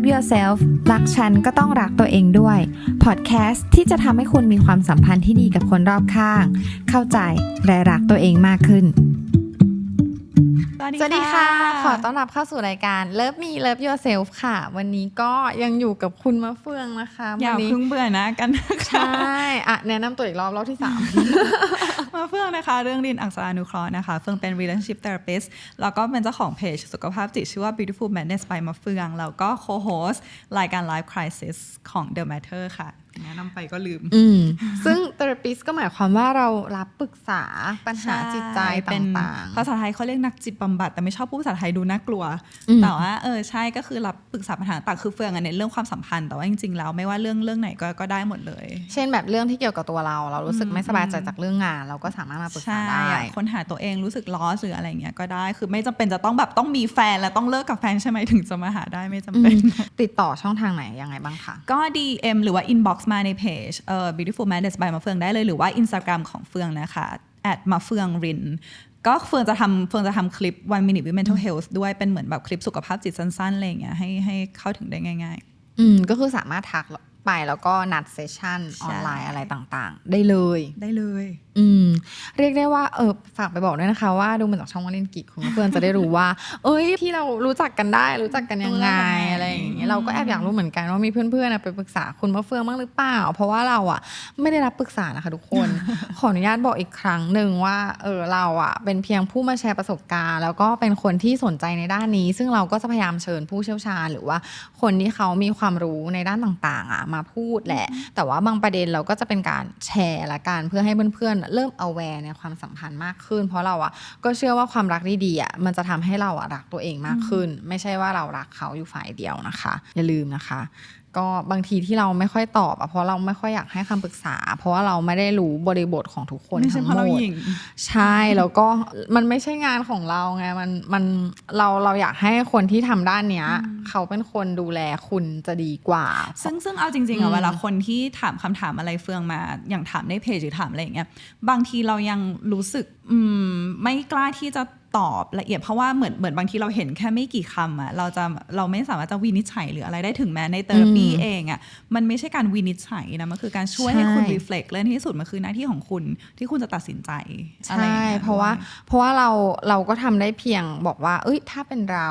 Love Yourself รักฉันก็ต้องรักตัวเองด้วย พอดแคสต์ที่จะทำให้คุณมีความสัมพันธ์ที่ดีกับคนรอบข้าง เข้าใจและรักตัวเองมากขึ้น สวัสดีค่ะ ขอต้อนรับเข้าสู่รายการ Love Me Love Yourself ค่ะ วันนี้ก็ยังอยู่กับคุณมะเฟืองนะคะอย่าวันนี้เพิ่งเบื่อนะกันนะคะใช่อะแนะนำตัวอีกรอบรอบที่สามมาเฟื่องนะคะ เรื่องรินอักษรานุเคราะห์นะคะ เฟื่องเป็น relationship therapist แล้วก็เป็นเจ้าของเพจสุขภาพจิตชื่อว่า beautiful madness by มาเฟือง แล้วก็ co-host รายการ life crisis ของ the matter ค่ะแนะนำไปก็ลืม อืม ซึ่ง therapist ก็หมายความว่าเรารับปรึกษาปัญหาจิตใจตเป็น่างภาษาไทยเขาเรียกนักจิตบำบัดแต่ไม่ชอบพูดภาษาไทยดูน่ากลัวอืมแต่ว่าเออใช่ก็คือรับปรึกษาปัญหาต่างคือเฟืองอะเน้นเรื่องความสัมพันธ์แต่ว่าจริงๆแล้วไม่ว่าเรื่องเรื่องไหนก็ก็ได้หมดเลยๆเช่นแบบเรื่องที่เกี่ยวกับตัวเรา เรารู้สึกไม่สบายใจจากเรื่องงาน เราก็สามารถมาปรึกษาใช่ได้อยากค้นหาตัวเองรู้สึกล้อหรืออะไรเงี้ยก็ได้คือไม่จำเป็นจะต้องแบบต้องมีแฟนแล้วต้องเลิกกับแฟนใช่ไหมถึงจะมาหาได้ไม่จำอืเป็นมติดต่อช่องทางไหนยังไงบ้างคะก็ DM หรือว่า inbox มาในเพจเอ่อ beautiful madness by มาเฟืองได้เลยหรือว่า Instagram ของเฟืองนะคะแอดมาเฟืองรินก็เฟืองจะทำเฟืองจะทำคลิป one minute with mental health ด้วยเป็นเหมือนแบบคลิปสุขภาพจิตสั้นๆอะไรอย่างเงี้ยให้ให้เข้าถึงได้ง่ายอืมก็คือสามารถทัก ไปแล้วก็นัดเซสชั่นใช่ออนไลน์อะไรต่างๆ ได้เลยๆได้เลย อืม เรียกได้ว่าเออฝากไปบอกด้วยนะคะ ว่าดูมาจากช่องวาเลนกิจคุณเพื่อนจะได้รู้ว่า เอ้ยที่เรารู้จักกันได้ รู้จักกันยังไงรู้จักยังไงอะไรอย่างเงี้ยเราก็แอบอยากรู้เหมือนกันว่ามีเพื่อนๆอะไปปรึกษาคุณมะเฟืองบ้างหรือเปล่า เพราะว่าเราอะไม่ได้รับปรึกษานะคะทุกคน ขออนุญาตบอกอีกครั้งหนึ่งว่าเออเราอะเป็นเพียงผู้มาแชร์ประสบการณ์ แล้วก็เป็นคนที่สนใจในด้านนี้ ซึ่งเราก็จะพยายามเชิญผู้เชี่ยวชาญ หรือว่าคนที่เขามีความรู้ในด้านต่างๆอะมาพูดแหละ แต่ว่าบางประเด็นเราก็จะเป็นการแชร์ละกันเพื่อให้เพื่อนๆ เริ่ม aware ในความสัมพันธ์มากขึ้น เพราะเราอะก็เชื่อว่าความรักดีๆอะมันจะทำให้เราอะรักตัวเองมากขึ้น ไม่ใช่ว่าเรารักเขาอยู่ฝ่ายเดียวนะคะ อย่าลืมนะคะ ก็บางทีที่เราไม่ค่อยตอบอะเพราะเราไม่ค่อยอยากให้คำปรึกษา เพราะว่าเราไม่ได้รู้บริบทของทุกคนไม่ใช่ทั้งเพราะหมเราดหญิงใช่แล้วก็มันไม่ใช่งานของเราไงมันมันเราเราอยากให้คนที่ทำด้านเนี้ย เขาเป็นคนดูแลคุณจะดีกว่า ซึ่งซึ่งเอาจริงอืๆอะมเวลาคนที่ถามคำถามอะไรเฟืองมาอย่างถามในเพจหรือถามอะไรอย่างเงี้ยบางทีเรายังรู้สึกอืมไม่กล้าที่จะ ตอบละเอียดเพราะว่าเหมือนเหมือนบางทีเราเห็นแค่ไม่กี่คำอะเราจะเราไม่สามารถจะวินิจฉัยหรืออะไรได้ถึงแม้ในเทอราปีอืมเองอะมันไม่ใช่การวินิจฉัยนะมันคือการช่วยให้คุณใช่รีเฟล็กและในที่สุดมันคือหน้าที่ของคุณที่คุณจะตัดสินใจอะไรใช่อย่างงี้ยเพราะว่าด้วยเพราะว่าเราเราก็ทำได้เพียงบอกว่า เอ้ยถ้าเป็นเรา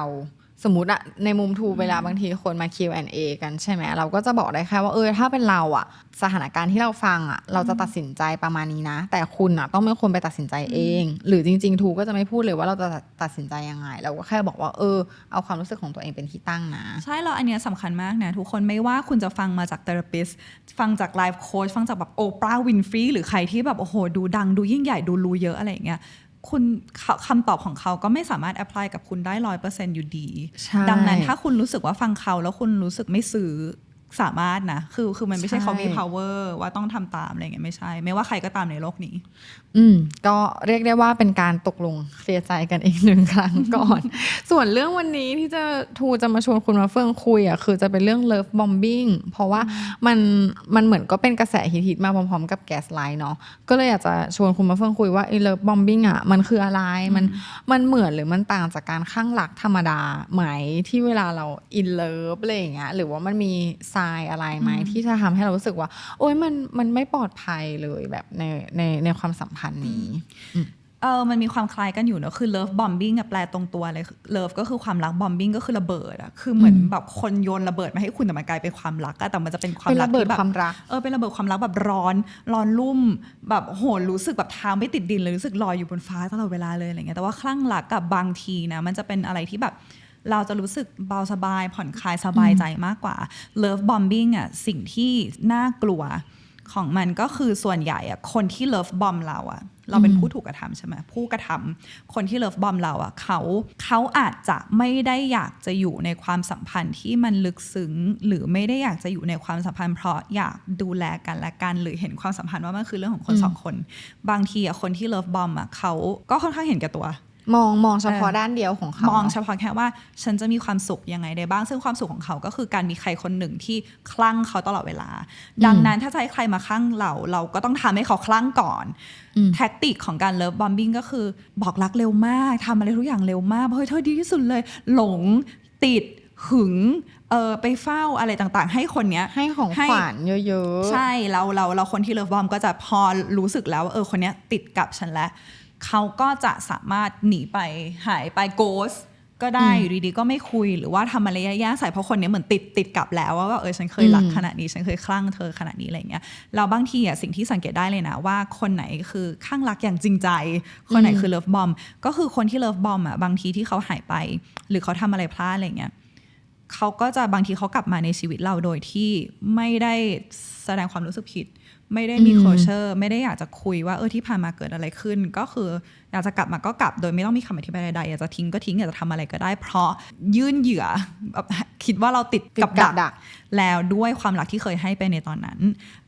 สมมติอะในมุมทูเวลาบางทีคนมา Q&A กันใช่ไหมเราก็จะบอกได้แค่ว่าเออถ้าเป็นเราอะสถานการณ์ที่เราฟังอะเราจะตัดสินใจประมาณนี้นะ แต่คุณอะต้องเป็นคนไปตัดสินใจเอง หรือจริง ๆ ทูก็จะไม่พูดเลยว่าเราจะตัดสินใจยังไง เราก็แค่บอกว่าเออเอาความรู้สึกของตัวเองเป็นที่ตั้งนะ ใช่แล้วอันเนี้ยสำคัญมากนะทุกคนไม่ว่าคุณจะฟังมาจากเทอราปิสฟังจากไลฟ์โค้ชฟังจากแบบโอปราห์วินฟรีหรือใครที่แบบโอ้โหดูดังดูยิ่งใหญ่ดูรู้เยอะอะไรอย่างเงี้ย คุณเขาคำตอบของเขาก็ไม่สามารถแอพพลายกับคุณได้ร้อยเปอร์เซ็นต์อยู่ดีใช่ดังนั้นถ้าคุณรู้สึกว่าฟังเขาแล้วคุณรู้สึกไม่ซื้อ สามารถนะ คือคือมันไม่ใช่ใช่เขามี power ว่าต้องทำตามอะไรอย่างเงี้ยไม่ใช่ ไม่ว่าใครก็ตามในโลกนี้ อืม ก็เรียกได้ว่าเป็นการตกลงเคลียร์ใจกันอีกหนึ่งครั้งก่อน ส่วนเรื่องวันนี้ที่จะทูจะมาชวนคุณมาเฟื่องคุยอะคือจะเป็นเรื่องเลิฟบอมบิ g งเพราะว่ามันมันเหมือนก็เป็นกระแสฮิตๆมาพร้อมๆ กับแกสไลน์เนาะก็เลยอยากจะชวนคุณมาเฟื่องคุยว่าไอ้เลิฟบอมบิ g งอะมันคืออะไรมันมันเหมือนหรือมันต่างจากการข้างหลักธรรมดาไหมที่เวลาเราอินเลิฟอะไรอย่างเงี้ยหรือว่ามันมีทรายอะไรไหมที่จะทำให้เรารู้สึกว่า โอ๊ยมันมันไม่ปลอดภัยเลยแบบในในในความสัมพันธ์นี้เออมันมีความคล้ายกันอยู่เนอะคือ love bombing อะแปลตรงตัวเลย love ก็คือความรัก bombing ก็คือระเบิดอะคือเหมือนแบบคนโยนระเบิดมาให้คุณแต่มันกลายเป็นความรักอะแต่มันจะเป็นความเป็นรักระเบิดที่แบบความรักเออเป็นระเบิดความรักแบบร้อนร้อนรุ่ม แบบโหรู้สึกแบบเท้าไม่ติดดินเลยรู้สึกลอยอยู่บนฟ้าตลอดเวลาเลยอะไรเงี้ยแต่ว่าคลั่งรักกับบางทีนะมันจะเป็นอะไรที่แบบ เราจะรู้สึกเบาสบาย ผ่อนคลายสบายใจมากกว่า love bombing อะสิ่งที่น่ากลัวของมันก็คือส่วนใหญ่อะคนที่ love bomb เราอะเราเป็นผู้ถูกกระทำใช่ไหมผู้กระทำคนที่ love bomb เราอะเขาเขาอาจจะไม่ได้อยากจะอยู่ในความสัมพันธ์ที่มันลึกซึ้ง หรือไม่ได้อยากจะอยู่ในความสัมพันธ์ เพราะอยากดูแลกันและกัน หรือเห็นความสัมพันธ์ว่ามันคือเรื่องของคนสองคน บางทีอะคนที่ love bomb อะเขาก็ค่อนข้างเห็นแก่ตัว มองมองเฉพาะเออด้านเดียวของเขามองเนอะเฉพาะแค่ว่าฉันจะมีความสุขยังไงได้บ้าง ซึ่งความสุขของเขาก็คือการมีใครคนหนึ่งที่คลั่งเขาตลอดเวลา ดังนั้นถ้าจะให้ใครมาคลั่งเรา เราก็ต้องทำให้เขาคลั่งก่อนอืมแท็กติกของการเลิฟบอมบิ g ก็คือบอกรักเร็วมากทำอะไรทุกอย่างเร็วมากเฮ้ยเธอดีที่สุดเลย หลงติดหึงเออไปเฝ้าอะไรต่างๆ ให้คนเนี้ยให้ของให้ขวัญเยอะๆ ใช่เราเราเราคนที่เลิฟบอมก็จะพอรู้สึกแล้วว่าเออคนเนี้ยติดกับฉันแล้ว เขาก็จะสามารถหนีไปหายไปโกสก็ได้อืมอยู่ดีๆก็ไม่คุยหรือว่าทำอะไรแย่ๆใส่เพราะคนเนี้ยเหมือนติดติดกับแล้วว่าแบบเออฉันเคยรักอืมขนาดนี้ฉันเคยคลั่งเธอขนาดนี้อะไรเงี้ยเราบางทีอะสิ่งที่สังเกตได้เลยนะว่าคนไหนคือข้างรักอย่างจริงใจ คนไหนคือเลิฟบอมก็คือคนที่เลิฟบอมอะบางทีที่เขาหายไป หรือเขาทำอะไรพลาดอะไรเงี้ย เขาก็จะบางทีเขากลับมาในชีวิตเราโดยที่ไม่ได้แสดงความรู้สึกผิด ไม่ได้มีอืมโคเชอร์ไม่ได้อยากจะคุยว่าเออที่ผ่านมาเกิดอะไรขึ้น ก็คืออยากจะกลับมาก็กลับโดยไม่ต้องมีคำอธิบายใดๆอยากจะทิ้งก็ทิ้งอยากจะทำอะไรก็ได้ เพราะยื่นเหยื่อแบบคิดว่าเราติดกับติดกัดับกดักแล้วด้วยความรักที่เคยให้ไปในตอนนั้น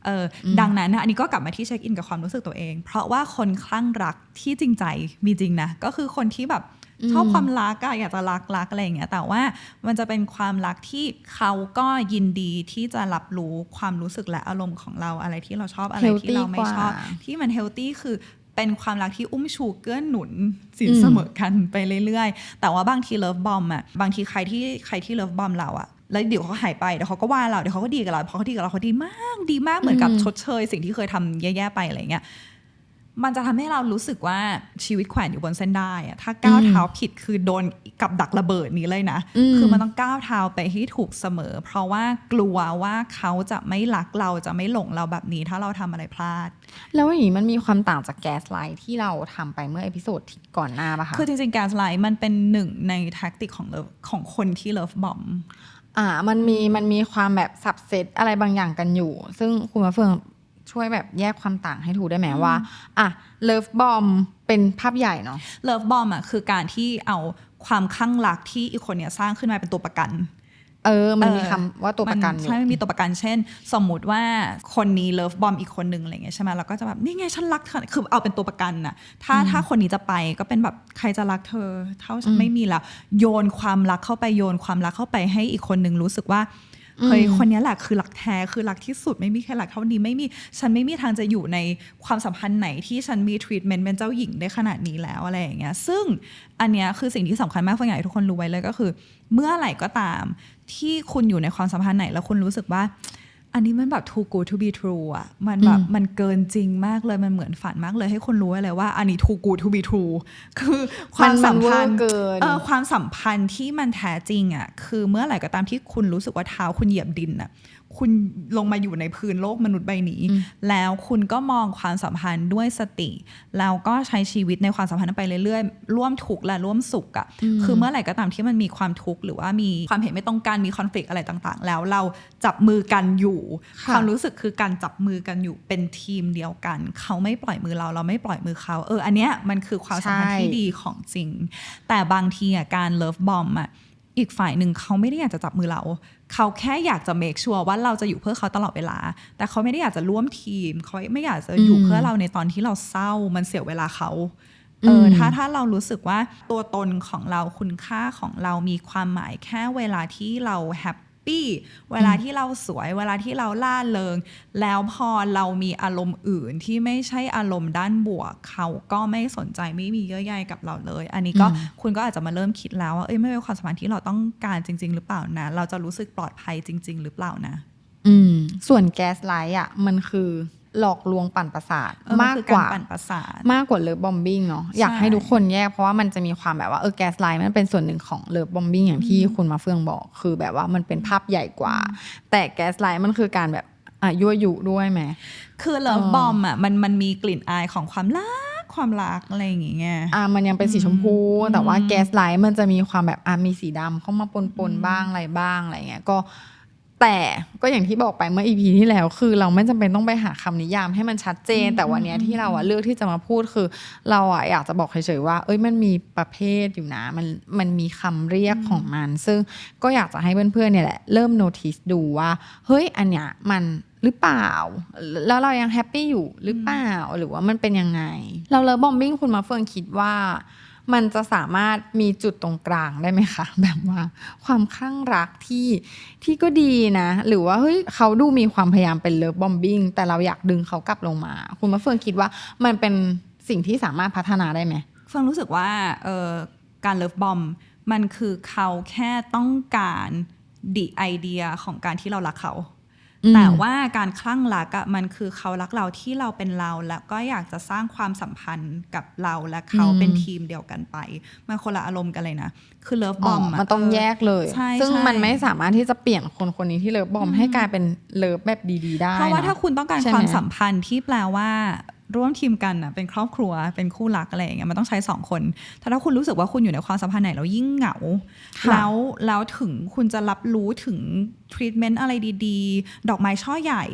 เอออดังนั้นนะอันนี้ก็กลับมาที่เช็คอินกับความรู้สึกตัวเอง เพราะว่าคนคลั่งรักที่จริงใจมีจริงนะก็คือคนที่แบบอืม ชอบความรักอะอยากจะรักรักอะไรอย่างเงี้ยแต่ว่ามันจะเป็นความรักที่เขาก็ยินดีที่จะรับรู้ความรู้สึกและอารมณ์ของเราอะไรที่เราชอบอะไรที่เราไม่ชอบ Healthy กว่าที่มันเฮลตี้คือเป็นความรักที่อุ้มชูเกื้อหนุนสินอืมเสมอกันไปเรื่อยๆ แต่ว่าบางทีเลิฟบอมอะบางทีใครที่ใครที่เลิฟบอมเราอะแล้วเดี๋ยวเขาหายไปเดี๋ยวเขาก็ว่าเราเดี๋ยวเขาก็ดีกับเราพอเขาดีกับเราเขาดีมากดีมากเหมือนกับอืมชดเชย สิ่งที่เคยทำแย่ๆไปอะไรเงี้ย มันจะทำให้เรารู้สึกว่าชีวิตแขวนอยู่บนเส้นได้อะถ้าก้าวเท้าผิดคือโดนกับดักระเบิดนี้เลยนะอืมคือมันต้องก้าวเท้าไปให้ถูกเสมอ เพราะว่ากลัวว่าเขาจะไม่รักเราจะไม่หลงเราแบบนี้ถ้าเราทำอะไรพลาด แล้วอย่างนี้มันมีความต่างจากแก๊สไลท์ที่เราทำไปเมื่อเอพิโซดที่ก่อนหน้าปะคะคือจริงๆการสไลด์มันเป็นหนึ่งในแท็กติกของเลิฟของคนที่เลิฟบอมอ่ามันมีมันมีความแบบสับเซตอะไรบางอย่างกันอยู่ ซึ่งคุณมาเฟือง ช่วยแบบแยกความต่างให้ถูกได้ไหมว่าอะเลิฟบอมเป็นภาพใหญ่เนาะเลิฟบอมอะคือการที่เอาความข้างรักที่อีกคนเนี้ยสร้างขึ้นมาเป็นตัวประกัน เออ มันมีเออคำว่าตัวประกันอยู่ใช่ไม่มีตัวประกันเช่น สมมุติว่าคนนี้เลิฟบอมอีกคนนึงอะไรเงี้ยใช่ไหมเราก็จะแบบนี่ไงฉันรักเธอคือเอาเป็นตัวประกันน่ะถ้าถ้าคนนี้จะไปก็เป็นแบบใครจะรักเธอ เท่าฉันไม่มีแล้วโยนความรักเข้าไปโยนความรักเข้าไปให้อีกคนนึงรู้สึกว่า เฮ้ยคนนี้แหละคือรักแท้คือรักที่สุดไม่มีใครรักเท่านี้ไม่มีฉันไม่มีทางจะอยู่ในความสัมพันธ์ไหนที่ฉันมีทรีทเมนต์เป็นเจ้าหญิงได้ขนาดนี้แล้วอะไรอย่างเงี้ยซึ่งอันเนี้ยคือสิ่งที่สำคัญมากฟังอยากให้ทุกคนรู้ไว้เลยก็คือ เมื่อไหร่ก็ตามที่คุณอยู่ในความสัมพันธ์ไหนแล้วคุณรู้สึกว่า อันนี้มันแบบ too good to be true อะ มันแบบอืมมันเกินจริงมากเลย มันเหมือนฝันมากเลย ให้คนรู้ไว้เลยว่า อันนี้ too good to be true คือความสัมพันธ์เกินเออความสัมพันธ์ที่มันแท้จริงอะ คือเมื่อไหร่ก็ตามที่คุณรู้สึกว่าเท้าคุณเหยียบดินอะ คุณลงมาอยู่ในพื้นโลกมนุษย์ใบนี้อืมแล้วคุณก็มองความสัมพันธ์ด้วยสติ แล้วก็ใช้ชีวิตในความสัมพันธ์นั้นไปเรื่อยๆ ร่วมทุกข์และร่วมสุขอะคือเมื่อไหร่ก็ตามที่มันมีความทุกข์หรือว่ามีความเห็นไม่ตรงกันมีคอน FLICT อะไรต่างๆ แล้วเราจับมือกันอยู่ค่ะความรู้สึกคือการจับมือกันอยู่เป็นทีมเดียวกัน เขาไม่ปล่อยมือเราเราไม่ปล่อยมือเขา เออ อันเนี้ยมันคือความสัมพันธ์ที่ดีของจริง แต่บางทีอะการเลิฟบอมอะ อีกฝ่ายหนึ่งเขาไม่ได้อยากจะจับมือเรา เขาแค่อยากจะเมคชัวร์ว่าเราจะอยู่เพื่อเขาตลอดเวลา แต่เขาไม่ได้อยากจะร่วมทีม เขาไม่อยากจะอยู่อืมเพื่อเราในตอนที่เราเศร้า มันเสียเวลาเขา เออมถ้าถ้าเรารู้สึกว่าตัวตนของเราคุณค่าของเรามีความหมายแค่เวลาที่เราแฮป ปี้ เวลาที่เราสวย เวลาที่เราล่าเริง แล้วพอเรามีอารมณ์อื่นที่ไม่ใช่อารมณ์ด้านบวก เขาก็ไม่สนใจไม่มีเยื่อใยกับเราเลย อันนี้ก็อืมคุณก็อาจจะมาเริ่มคิดแล้วว่าเอ้ยไม่เป็นความสัมพันธ์ที่เราต้องการจริง ๆ หรือเปล่านะ เราจะรู้สึกปลอดภัยจริง ๆ หรือเปล่านะ อืม ส่วนแก๊สไลท์อะมันคือ หลอกลวงปั่นประสาทเออนมากคือกว่าปั่นประสาทมากกว่าเลิฟบอมบิ้งเนาะอยากใช่ให้ทุกคนแยกเพราะว่ามันจะมีความแบบว่าเออแก๊สไลท์มันเป็นส่วนหนึ่งของเลิฟบอมบิ้งอย่างที่คุณมาเฟืองบอก คือแบบว่ามันเป็นภาพใหญ่กว่า แต่แก๊สไลท์มันคือการแบบอะยั่วยุด้วยไหมคือเลิฟเออบอมอะมันมันมีกลิ่นอายของความรักความรักอะไรอย่างเงี้ย อะมันยังเป็นสีชมพู แต่ว่าแก๊สไลท์มันจะมีความแบบอะมีสีดำเข้ามาปนปนๆบ้างอะไรบ้างอะไรเงี้ย ก็ แต่ก็อย่างที่บอกไปเมื่ออีพีที่แล้ว คือเราไม่จำเป็นต้องไปหาคำนิยามให้มันชัดเจน แต่วันเนี้ยที่เราอะเลือกที่จะมาพูดคือ เราอะอยากจะบอกเฉยๆว่า เอ้ยมันมีประเภทอยู่นะ มันมันมีคำเรียกของมัน ซึ่งก็อยากจะให้เพื่อนๆเนี่ยแหละเริ่มโน้ติสดูว่า เฮ้ยอันเนี้ยมันหรือเปล่า แล้วเรายังแฮปปี้อยู่หรือเปล่าหรือว่ามันเป็นยังไง เราเลิฟบอมบิ้งคุณมาเฟืองคิดว่า มันจะสามารถมีจุดตรงกลางได้ไหมคะ แบบว่าความคลั่งรักที่ที่ก็ดีนะ หรือว่าเฮ้ยเขาดูมีความพยายามเป็นเลิฟบอมบิงแต่เราอยากดึงเขากลับลงมา คุณมะเฟืองคิดว่ามันเป็นสิ่งที่สามารถพัฒนาได้ไหมเฟืองรู้สึกว่าเออการเลิฟบอมมันคือเขาแค่ต้องการดีไอเดียของการที่เรารักเขา แต่ว่าการคลั่งรักอะมันคือเขารักเราที่เราเป็นเรา แล้วก็อยากจะสร้างความสัมพันธ์กับเราและเขาอืมเป็นทีมเดียวกันไป มันคนละอารมณ์กันเลยนะ คือเลิฟบอ๋ออมมันต้องแยกเลยใช่ซึ่งใช่มันไม่สามารถที่จะเปลี่ยนคนคนนี้ที่เลิฟบอมให้กลายเป็นเลิฟแบบดีๆได้ เพราะว่านะถ้าคุณต้องการใช่ไหมความสัมพันธ์ที่แปลว่า ร่วมทีมกันอะเป็นครอบครัวเป็นคู่รักอะไรอย่างเงี้ยมันต้องใช้สองคน ถ้าถ้าคุณรู้สึกว่าคุณอยู่ในความสัมพันธ์ไหนแล้วยิ่งเหงาค่ะแล้วแล้วถึงคุณจะรับรู้ถึงทรีทเมนต์อะไรดีๆ ดอกไม้ช่อใหญ่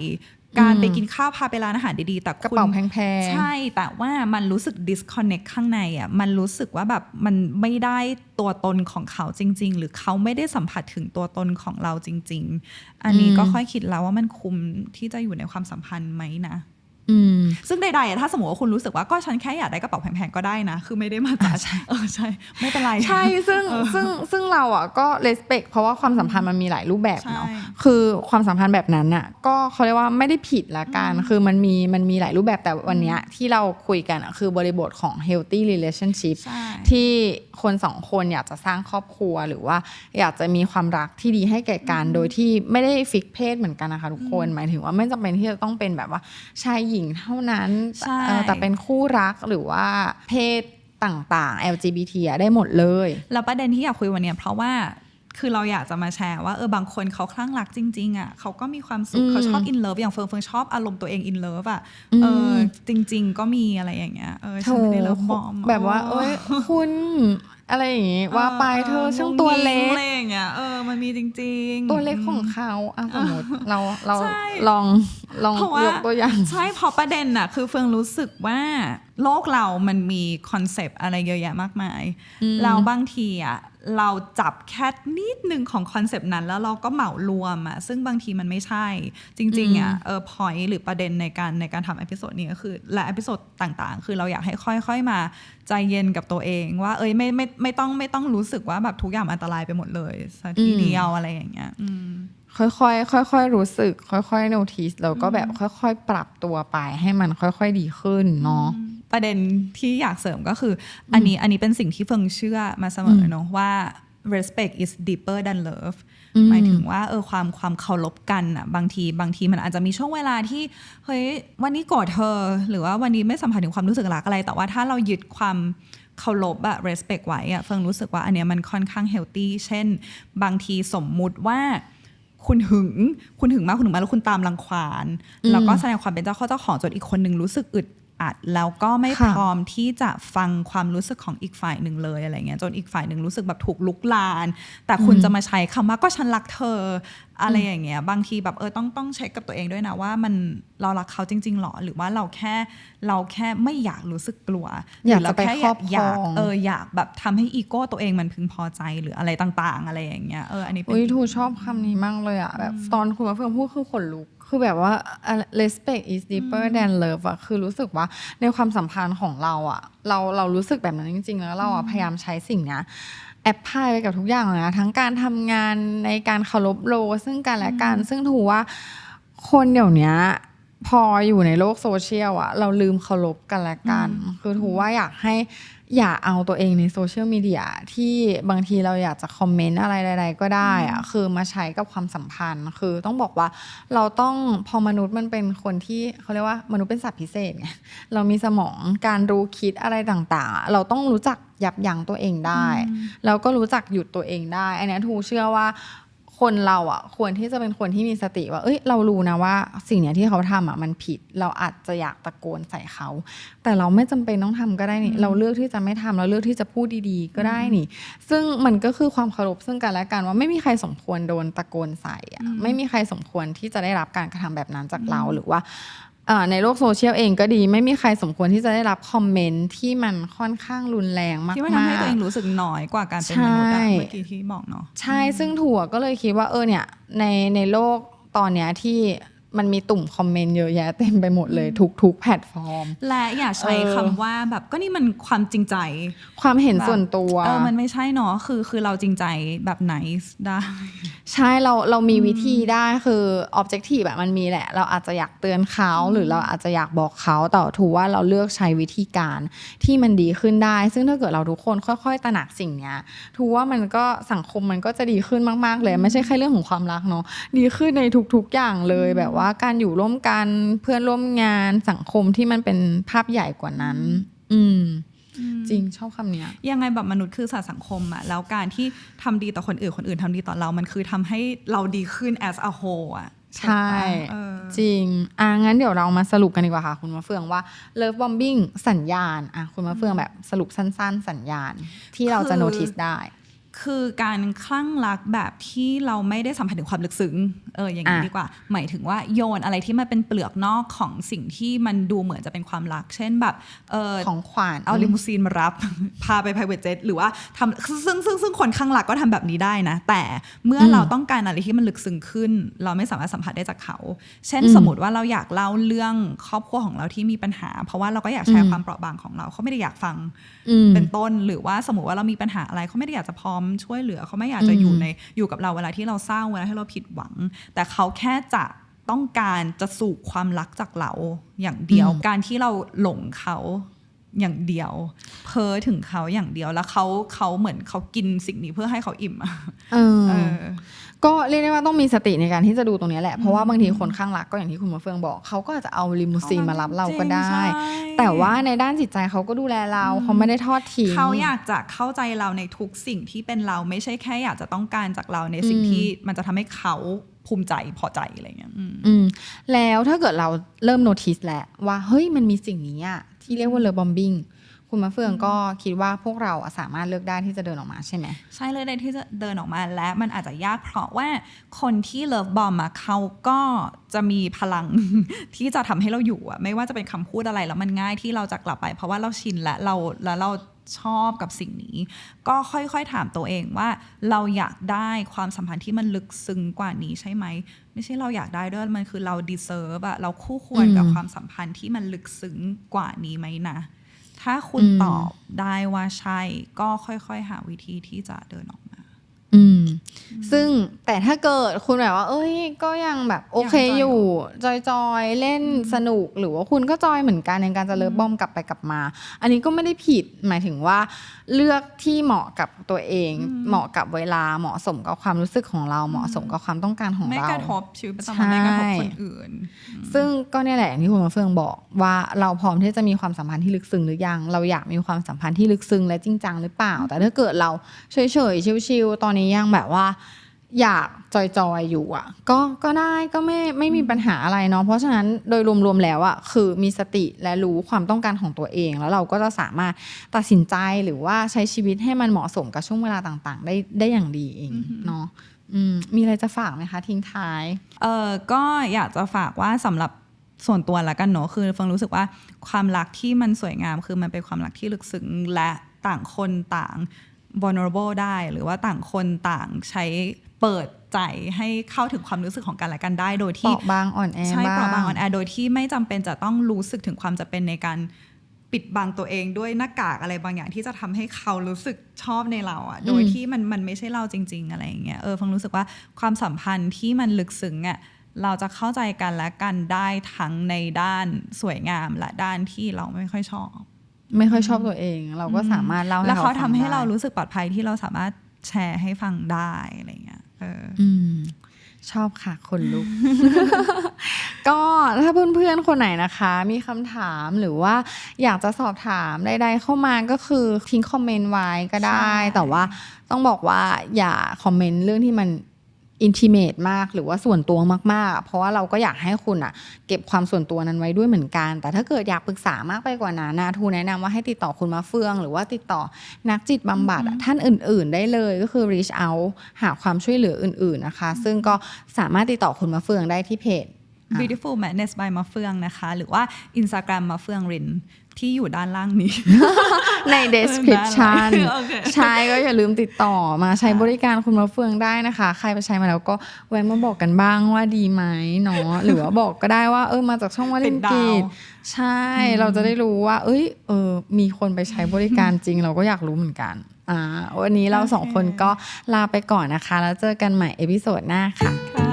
การไปกินข้าวพาไปร้านอาหารดีๆ แต่กระคุณเป๋าแพงๆ ใช่ แต่ว่ามันรู้สึก disconnect ข้างในอะ มันรู้สึกว่าแบบมันไม่ได้ตัวตนของเขาจริง ๆ หรือเขาไม่ได้สัมผัสถึงตัวตนของเราจริง ๆ อันนี้อืมก็ค่อยคิดแล้วว่ามันคุมที่จะอยู่ในความสัมพันธ์ไหมนะอืม ซึ่งใดๆอะถ้าสมมติว่าคุณรู้สึกว่าก็ฉันแค่อยากได้กระเป๋าแพงๆก็ได้นะ คือไม่ได้มาจากเออใช่ ไม่เป็นไร ใช่ซึ่งซึ่งซึ่งเราอะก็ respect เพราะว่าความสัมพันธ์มันมีหลายรูปแบบใช่เนาะคือความสัมพันธ์แบบนั้นน่ะก็เขาเรียกว่าไม่ได้ผิดละกันคือมันมีมันมีหลายรูปแบบแต่วันเนี้ยที่เราคุยกันอะคือบริบทของ healthy relationship ใช่ที่คนสองคนอยากจะสร้างครอบครัวหรือว่าอยากจะมีความรักที่ดีให้แก่กันโดยที่ไม่ได้ฟิกเพศเหมือนกันนะคะทุกคน หมายถึงว่าไม่จำเป็นที่จะต้องเป็นแบบว่าชายหญิงเท่านั้นใช่เออแต่เป็นคู่รักหรือว่าเพศต่างๆ LGBT อะได้หมดเลย แล้วประเด็นที่อยากคุยวันเนี้ยเพราะว่าคือเราอยากจะมาแชร์ว่าเออบางคนเขาคลั่งรักจริง ๆอะเขาก็มีความสุขอืมเขาชอบอินเลิฟอย่างเฟิร์นเฟิร์นชอบอารมณ์ตัวเองอินเลิฟอะอืมเออจริง ๆ ก็มีอะไรอย่างเงี้ยเออฉันไม่ได้เลิฟบอมแบบว่าเอ้ยคุณ อะไรอย่างงี้ว่าไปเธอช่างตัวเล็กอะไรอย่างเงี้ยเออมันมีจริง ๆ ตัวเล็กของเขาอะสมมติเราเราใช่ลองลองเพราะว่ายกตัวอย่าง ใช่เพราะประเด็นน่ะ คือเฟิงรู้สึกว่าโลกเรามันมีคอนเซปต์อะไรเยอะแยะมากมายอืมเราบางทีอะ เราจับแค่นิดนึงของคอนเซปต์นั้น แล้วเราก็เหมารวมอะซึ่งบางทีมันไม่ใช่ จริงๆอะเออพอยหรือประเด็นในการในการทำเอพิโซดนี้ก็คือ และเอพิโซดต่างๆ คือเราอยากให้ค่อยๆมาใจเย็นกับตัวเองว่า เอ้ยไม่ไม่ไม่ต้องไม่ต้องรู้สึกว่าแบบทุกอย่างมันอันตรายไปหมดเลยสักทีอืมเดียวอะไรอย่างเงี้ยอืม ค่อยๆค่อยๆรู้สึก ค่อยๆ notice แล้วก็แบบค่อยๆ ปรับตัวไปให้มันค่อยๆดีขึ้นเนาะประเด็นที่อยากเสริมก็คือออันนี้อันนี้เป็นสิ่งที่เฟิงเชื่อมาเสมอเนอะว่า respect is deeper than love อืมหมายถึงว่าเออความความเคารพกันอะบางทีบางทีมันอาจจะมีช่วงเวลาที่เฮ้ยวันนี้โกรธเธอ หรือว่าวันนี้ไม่สัมผัสถึงความรู้สึกรักอะไร แต่ว่าถ้าเรายึดความเคารพอะ respect ไว้อะเฟิงรู้สึกว่าอันเนี้ยมันค่อนข้าง healthy เช่น บางทีสมมุติว่า คุณหึง คุณหึงมากคุณหึงมากแล้วคุณตามรังควานอืมแล้วก็แสดงความเป็นเจ้าข้อเจ้าของจนอีกคนหนึ่งรู้สึกอึด อัด แล้วก็ไม่ค่ะพร้อมที่จะฟังความรู้สึกของอีกฝ่ายหนึ่งเลยอะไรเงี้ยจนอีกฝ่ายหนึ่งรู้สึกแบบถูกลุกลาน แต่คุณจะมาใช้คำว่าก็ฉันรักเธอ อะไรอย่างเงี้ยบางทีแบบเออต้องต้องเช็คกับตัวเองด้วยนะว่ามันเรารักเขาจริงๆหรอหรือว่าเราแค่เราแค่ไม่อยากรู้สึกกลัวอยากหเรจะไปแค่ครอบครองอยากเอออยากแบบทำให้อีโก้ตัวเองมันพึงพอใจหรืออะไรต่างๆ อะไรอย่างเงี้ยเอออันนี้เป็นอุ้ยทูชอบคำนี้มากเลยอะแบบตอนคุณมาเฟื่องพูดคือขนลุก คือแบบว่า respect is deeper than love อะคือรู้สึกว่าในความสัมพันธ์ของเราอะเราเรารู้สึกแบบนั้นจริง ๆ แล้วเราอะพยายามใช้สิ่งเนี้ยแอปพลายไปกับทุกอย่างเลยนะทั้งการทำงานในการเคารพโล ซึ่งกันและกัน ซึ่งถูว่าคนเดี๋ยวเนี้ยพออยู่ในโลกโซเชียลอะเราลืมเคารพกันและกัน คือถูว่าอยากให้ อย่าเอาตัวเองในโซเชียลมีเดียที่บางทีเราอยากจะคอมเมนต์อะไรใดๆก็ได้อะคือมาใช้กับความสัมพันธ์ คือต้องบอกว่าเราต้องพอมนุษย์มันเป็นคนที่เขาเรียกว่ามนุษย์เป็นสัตว์พิเศษไงเรามีสมองการรู้คิดอะไรต่างๆอะเราต้องรู้จักยับยั้งตัวเองได้ แล้วก็รู้จักหยุดตัวเองได้ อันเนี้ยทูเชื่อว่า คนเราอะควรที่จะเป็นคนที่มีสติว่า เอ้ย เรารู้นะว่า สิ่งเนี้ยที่เขาทำอะมันผิด เราอาจจะอยากตะโกนใส่เขา แต่เราไม่จำเป็นต้องทำก็ได้นี่ เราเลือกที่จะไม่ทำเราเลือกที่จะพูดดีๆ ก็ได้นี่ ซึ่งมันก็คือความเคารพซึ่งกันและกันว่าไม่มีใครสมควรโดนตะโกนใส่อะไม่มีใครสมควรที่จะได้รับการกระทำแบบนั้นจากเราหรือว่าเอ่อ ในโลกโซเชียลเองก็ดีไม่มีใครสมควรที่จะได้รับคอมเมนต์ที่มันค่อนข้างรุนแรงมากๆที่มันทำให้ตัวเองรู้สึกน้อยกว่าการเป็นมนุษย์อะใช่เมื่อกี้ที่บอกเนาะใช่ซึ่งถั่วก็เลยคิดว่าเออเนี่ยในในโลกตอนเนี้ยที่ มันมีตุ่มคอมเมนต์เยอะแยะเต็มไปหมดเลยทุกทุกแพลตฟอร์ม และอย่าใช้เออคำว่าแบบก็นี่มันความจริงใจ ความเห็นส่วนตัวเออมันไม่ใช่เนาะคือคือเราจริงใจแบบไหนได้ใช่เราเรามีวิธีได้คือ objective แบบมันมีแหละ เราอาจจะอยากเตือนเขาหรือเราอาจจะอยากบอกเขาแต่ถือว่าเราเลือกใช้วิธีการที่มันดีขึ้นได้ ซึ่งถ้าเกิดเราทุกคนค่อย ๆ ตระหนักสิ่งเนี้ยถือว่ามันก็สังคมมันก็จะดีขึ้นมาก ๆเลย ไม่ใช่แค่เรื่องของความรักเนาะดีขึ้นในทุก ๆ อย่างเลยแบบว่าการอยู่ร่วมกันเพื่อนร่วมงานสังคมที่มันเป็นภาพใหญ่กว่านั้น อืมจริงชอบคำเนี้ยยังไงแบบมนุษย์คือสัตว์สังคมอะแล้วการที่ทำดีต่อคนอื่นคนอื่นทำดีต่อเรา มันคือทำให้เราดีขึ้น as a whole อะใช่เออจริงอะงั้นเดี๋ยวเรามาสรุปกันดีกว่าค่ะ คุณมะเฟืองว่าเลิฟบอมบิ้งสัญญาณอะคุณมะเฟืองแบบสรุปสั้น ๆ สัญญาณที่เราจะคือโน้ติสได้ คือการคลั่งรักแบบที่เราไม่ได้สัมผัสถึงความลึกซึ้งเอออย่างนี้อะดีกว่า หมายถึงว่าโยนอะไรที่มันเป็นเปลือกนอกของสิ่งที่มันดูเหมือนจะเป็นความรัก เช่นแบบเออของขวัญเอาลิมูซีนมารับ พาไป private jet หรือว่าทำซึ่งซึ่งซึ่งคนข้างหลักก็ทำแบบนี้ได้นะ แต่เมื่ออมเราต้องการอะไรที่มันลึกซึ้งขึ้น เราไม่สามารถสัมผัสได้จากเขา เช่นอืมสมมติว่าเราอยากเล่าเรื่องครอบครัวของเราที่มีปัญหา เพราะว่าเราก็อยากแชอืร์มความเปราะบางของเราเขาไม่ได้อยากฟังอืมเป็นต้นหรือว่าสมมติว่าเรามีปัญหาอะไรเขาไม่ได้อยากจะพร้อมช่วยเหลือเขาไม่อยากจะอยู่อืมในอยู่กับเราเวลาที่เราเศร้าเวลาที่เราผิดหวังแต่เขาแค่จะต้องการจะสู่ความรักจากเราอย่างเดียว การที่เราหลงเขาอย่างเดียว เพ้อถึงเขาอย่างเดียวแล้วเขาเขาเหมือนเขากินสิ่งนี้เพื่อให้เขาอิ่มอะเออเออก็เรียกได้ว่าต้องมีสติในการที่จะดูตรงนี้แหละ เพราะว่าบางทีคนข้างรักก็อย่างที่คุณมะเฟืองบอกเขาก็อาจจะเอาลิมูซีนมารับเราก็ได้จริงใช่แต่ว่าในด้านจิตใจเขาก็ดูแลเราเขาไม่ได้ทอดทิ้งเขาอยากจะเข้าใจเราในทุกสิ่งที่เป็นเราไม่ใช่แค่อยากจะต้องการจากเราในสิ่งอืมที่มันจะทำให้เขา ภูมิใจพอใจอะไรเงี้ยอืมอืมแล้วถ้าเกิดเราเริ่มโน้ติสแล้วว่าเฮ้ยมันมีสิ่งนี้อะที่เรียกว่าเลิฟบอมบิ n งคุณมะเฟืองก็คิดว่าพวกเราอะสามารถเลือกได้ที่จะเดินออกมาใช่ไหมใช่เลยในที่จะเดินออกมาและมันอาจจะยากเพราะว่าคนที่เลิฟบอมอะเขาก็จะมีพลังที่จะทำให้เราอยู่อะไม่ว่าจะเป็นคำพูดอะไรแล้วมันง่ายที่เราจะกลับไป เพราะว่าเราชินและเราแล้วเรา ชอบกับสิ่งนี้ ก็ค่อยๆถามตัวเองว่าเราอยากได้ความสัมพันธ์ที่มันลึกซึ้งกว่านี้ใช่ไหม ไม่ใช่เราอยากได้ด้วยมันคือเรา deserve อะเราคู่ควรกับอืมความสัมพันธ์ที่มันลึกซึ้งกว่านี้ไหมนะถ้าคุณอืมตอบได้ว่าใช่ ก็ค่อยๆ หาวิธีที่จะเดินออกมา อืม ซึ่งแต่ถ้าเกิดคุณแบบว่า เอ้ย ก็ยังแบบโอเคยังจอยอยู่จอยจอยๆ เล่นสนุกหรือว่าคุณก็จอยเหมือนกันในการจะเลิฟบอมกลับไปกลับมา อันนี้ก็ไม่ได้ผิดหมายถึงว่าเลือกที่เหมาะกับตัวเอง เหมาะกับเวลาเหมาะสมกับความรู้สึกของเราเหมาะสมกับความต้องการของไม่เรากระทบชีวิตประจำวันไม่กระทบใช่คนอื่น ซึ่งก็เนี่ยแหละอย่างที่คุณมาเฟืองบอกว่าเราพร้อมที่จะมีความสัมพันธ์ที่ลึกซึ้งหรือยัง เราอยากมีความสัมพันธ์ที่ลึกซึ้งและจริงจังหรือเปล่า แต่ถ้าเกิดเราเฉยๆชิวๆตอนนี้ยังแบบว่า อยากจอยๆอยู่อะ ก็ก็ได้ก็ไม่ไม่มีปัญหาอะไรเนาะเพราะฉะนั้นโดยรวมๆแล้วอะคือมีสติและรู้ความต้องการของตัวเอง แล้วเราก็จะสามารถตัดสินใจหรือว่าใช้ชีวิตให้มันเหมาะสมกับช่วงเวลาต่างๆ ได้ได้อย่างดีเองเนาะอืมมีอะไรจะฝากไหมคะ ทิ้งท้ายเออก็อยากจะฝากว่าสำหรับส่วนตัวละกันเนอะคือเฟิงรู้สึกว่าความรักที่มันสวยงามคือมันเป็นความรักที่ลึกซึ้งและต่างคนต่าง vulnerable ได้ หรือว่าต่างคนต่างใช้ เปิดใจให้เข้าถึงความรู้สึกของกันและกันได้ โดยเปที่ราะบางอ่อนแอใช่บ้างเปราะบางอ่อนแอโดยที่ไม่จำเป็นจะต้องรู้สึกถึงความจำเป็นในการปิดบังตัวเองด้วยหน้ากากอะไรบางอย่างที่จะทำให้เขารู้สึกชอบในเราอะโดยที่มันมันไม่ใช่เราจริง ๆ อะไรอย่างเงี้ยเออฟังรู้สึกว่าความสัมพันธ์ที่มันลึกซึ้งอะเราจะเข้าใจกันและกันได้ทั้งในด้านสวยงามและด้านที่เราไม่ค่อยชอบ ไม่ค่อยชอบตัวเอง เราก็สามารถเล่าให้แล้วเขาฟัทำงให้ได้เรารู้สึกปลอดภัยที่เราสามารถแชร์ให้ฟังได้อะไรเงี้ย เอออืมชอบค่ะคนลุก ก็ถ้าเพื่อนๆ คนไหนนะคะ มีคำถามหรือว่าอยากจะสอบถามใดๆเข้ามาก็คือทิ้งคอมเมนต์ไว้ก็ได้ใช่แต่ว่าต้องบอกว่าอย่าคอมเมนต์เรื่องที่มัน อินทิเมตมากหรือว่าส่วนตัวมากๆ เพราะว่าเราก็อยากให้คุณอะเก็บความส่วนตัวนั้นไว้ด้วยเหมือนกัน แต่ถ้าเกิดอยากปรึกษามากไปกว่านั้นนะทูแนะนำว่าให้ติดต่อคุณมาเฟือง หรือว่าติดต่อนักจิตบำบัดอะท่านอื่น ๆ ได้เลยก็คือ reach out หาความช่วยเหลืออื่น ๆนะคะ ซึ่งก็สามารถติดต่อคุณมาเฟืองได้ที่เพจอะ beautiful madness by มาเฟืองนะคะ หรือว่า Instagram มาเฟืองรินที่อยู่ด้านล่างนี้ ใน description โอเคใช่ก็อย่าลืมติดต่อมาใช้บริการคุณมะเฟืองได้นะคะ ใครไปใช้มาแล้วก็แวะมาบอกกันบ้างว่าดีไหมเนาะหรือว่าบอกก็ได้ว่า เออมาจากช่องวาลินติดดากิวจใช่เราจะได้รู้ว่า เอ้ยเออมีคนไปใช้บริการจริง เราก็อยากรู้เหมือนกันอ่าวันนี้เราสองคนก็ลาไปก่อนนะคะ แล้วเจอกันใหม่เอพิโซดหน้าค่ะค่ะ